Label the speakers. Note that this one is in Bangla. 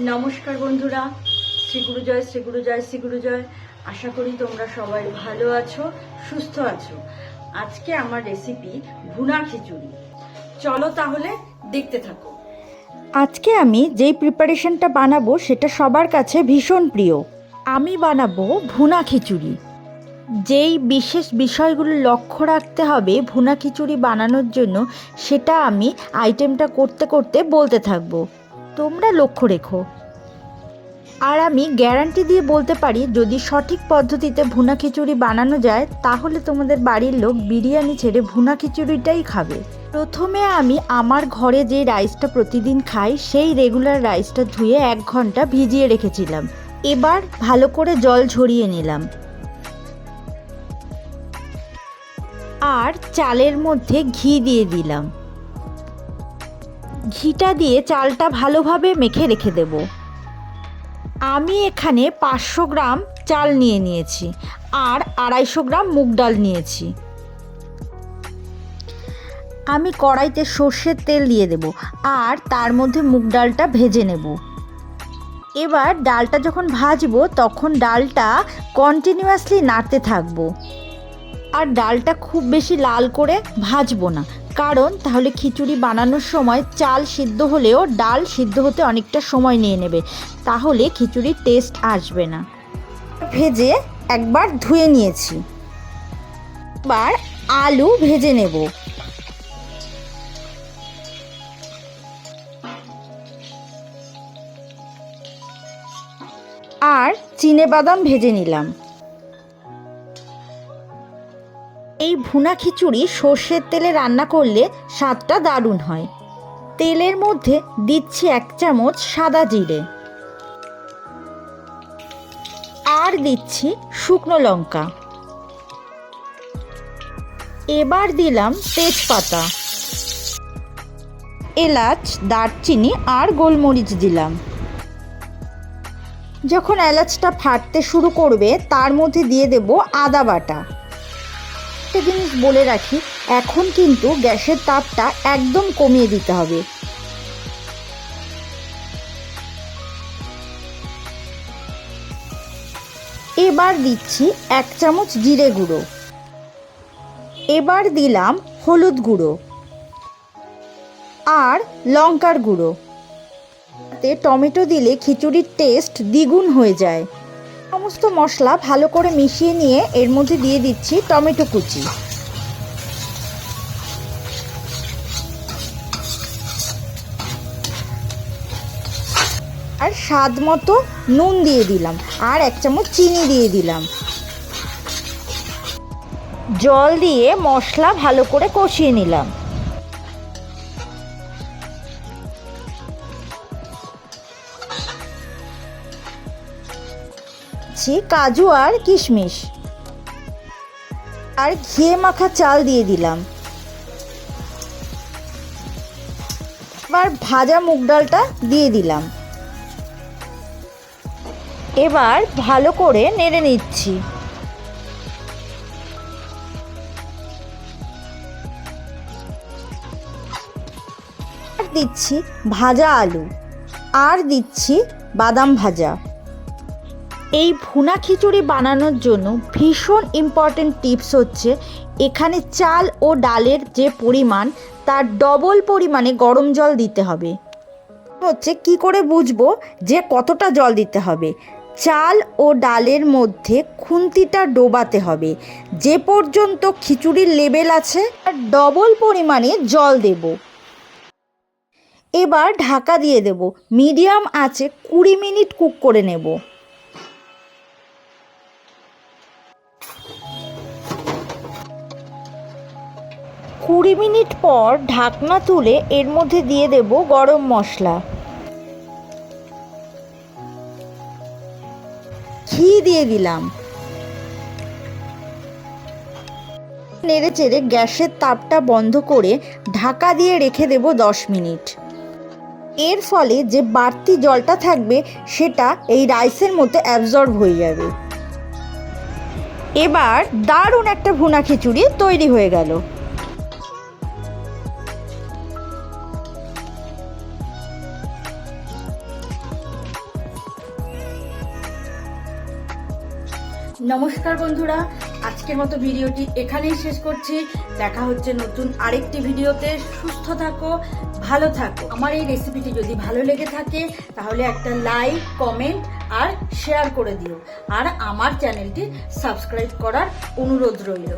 Speaker 1: নমস্কার বন্ধুরা। শ্রী গুরুজয় শ্রী গুরুজয় শ্রী গুরুজয়। আশা করি তোমরা সবাই ভালো আছো, সুস্থ আছো। আজকে আমার রেসিপি ভুনা খিচুড়ি। চলো তাহলে দেখতে থাকো। আজকে আমি যেই প্রিপারেশনটা বানাবো সেটা সবার কাছে ভীষণ প্রিয়। আমি বানাবো ভুনা খিচুড়ি। যেই বিশেষ বিষয়গুলো লক্ষ্য রাখতে হবে ভুনা খিচুড়ি বানানোর জন্য, সেটা আমি আইটেমটা করতে করতে বলতে থাকব। তোমরা লক্ষ্য রেখো। আর আমি গ্যারান্টি দিয়ে বলতে পারি, যদি সঠিক পদ্ধতিতে ভুনা খিচুড়ি বানানো যায়, তাহলে তোমাদের বাড়ির লোক বিরিয়ানি ছেড়ে ভুনা খিচুড়িটাই খাবে। প্রথমে আমি আমার ঘরে যে রাইসটা প্রতিদিন খাই, সেই রেগুলার রাইসটা ধুয়ে এক ঘণ্টা ভিজিয়ে রেখেছিলাম। এবার ভালো করে জল ঝরিয়ে নিলাম। আর চালের মধ্যে ঘি দিয়ে দিলাম। ঘিটা দিয়ে চালটা ভালোভাবে মেখে রেখে দেব। আমি এখানে পাঁচশো গ্রাম চাল নিয়ে নিয়েছি আর আড়াইশো গ্রাম মুগ ডাল নিয়েছি। আমি কড়াইতে সর্ষের তেল দিয়ে দেব আর তার মধ্যে মুগ ডালটা ভেজে নেব। এবার ডালটা যখন ভাজবো, তখন ডালটা কন্টিনিউয়াসলি নাড়তে থাকব। আর ডালটা খুব বেশি লাল করে ভাজবো না কারণ তাহলে খিচুড়ি বানানোর সময় চাল সিদ্ধ হলেও ডাল সিদ্ধ হতে অনেকটা সময় নিয়ে নেবে। তাহলে খিচুড়ির টেস্ট আসবে না। ভেজে একবার ধুয়ে নিয়েছি। এবার আলু ভেজে নেব। আর চিনে বাদাম ভেজে নিলাম। এই ভুনা খিচুড়ি সর্ষের তেলে রান্না করলে স্বাদটা দারুণ হয়। তেলের মধ্যে দিচ্ছি এক চামচ সাদা জিরে। আর দিচ্ছি শুকনো লঙ্কা। এবার দিলাম তেজপাতা। এলাচ, দারচিনি আর গোলমরিচ দিলাম। যখন এলাচটা ফাটতে শুরু করবে, তার মধ্যে দিয়ে দেব আদা বাটা। একটা জিনিস বলে রাখি, এখন কিন্তু গ্যাসের তাপটা একদম কমিয়ে দিতে হবে। এবার দিচ্ছি এক চামচ জিরে গুঁড়ো। এবার দিলাম হলুদ গুঁড়ো আর লঙ্কার গুঁড়ো। টমেটো দিলে খিচুড়ির টেস্ট দ্বিগুণ হয়ে যায়। সমস্ত মশলা ভালো করে মিশিয়ে নিয়ে এর মধ্যে দিয়ে দিচ্ছি টমেটো কুচি। আর স্বাদ মতো নুন দিয়ে দিলাম আর এক চামচ চিনি দিয়ে দিলাম। জল দিয়ে মশলা ভালো করে কষিয়ে নিলাম। দিচ্ছি কাজু আর কিশমিশ। আর ঘিয়ে মাখা চাল দিয়ে দিলাম। এবার ভাজা মুগ ডালটা দিয়ে দিলাম। এবার ভালো করে নেড়ে নিচ্ছি। দিচ্ছি ভাজা আলু। আর দিচ্ছি বাদাম ভাজা। এই ভুনা খিচুড়ি বানানোর জন্য ভীষণ ইম্পর্টেন্ট টিপস হচ্ছে, এখানে চাল ও ডালের যে পরিমাণ, তার ডবল পরিমাণে গরম জল দিতে হবে। হচ্ছে কি করে বুঝব যে কতটা জল দিতে হবে? চাল ও ডালের মধ্যে খুন্তিটা ডোবাতে হবে। যে পর্যন্ত খিচুড়ির লেবেল আছে, তার ডবল পরিমাণে জল দেব। এবার ঢাকা দিয়ে দেব। মিডিয়াম আছে কুড়ি মিনিট কুক করে নেব। কুড়ি মিনিট পর ঢাকনা তুলে এর মধ্যে দিয়ে দেব গরম মশলা। ঘি দিয়ে দিলাম। নেড়ে চেড়ে গ্যাসের তাপটা বন্ধ করে ঢাকা দিয়ে রেখে দেব দশ মিনিট। এর ফলে যে বাড়তি জলটা থাকবে, সেটা এই রাইসের মধ্যে অ্যাবজর্ব হয়ে যাবে। এবার দারুণ একটা ভুনা খিচুড়ি তৈরি হয়ে গেল। নমস্কার বন্ধুরা, আজকের মতো ভিডিওটি এখানেই শেষ করছি। দেখা হচ্ছে নতুন আরেকটি ভিডিওতে। সুস্থ থাকো, ভালো থাকো। আমার এই রেসিপিটি যদি ভালো লেগে থাকে, তাহলে একটা লাইক কমেন্ট আর শেয়ার করে দিও। আর আমার চ্যানেলটি সাবস্ক্রাইব করার অনুরোধ রইল।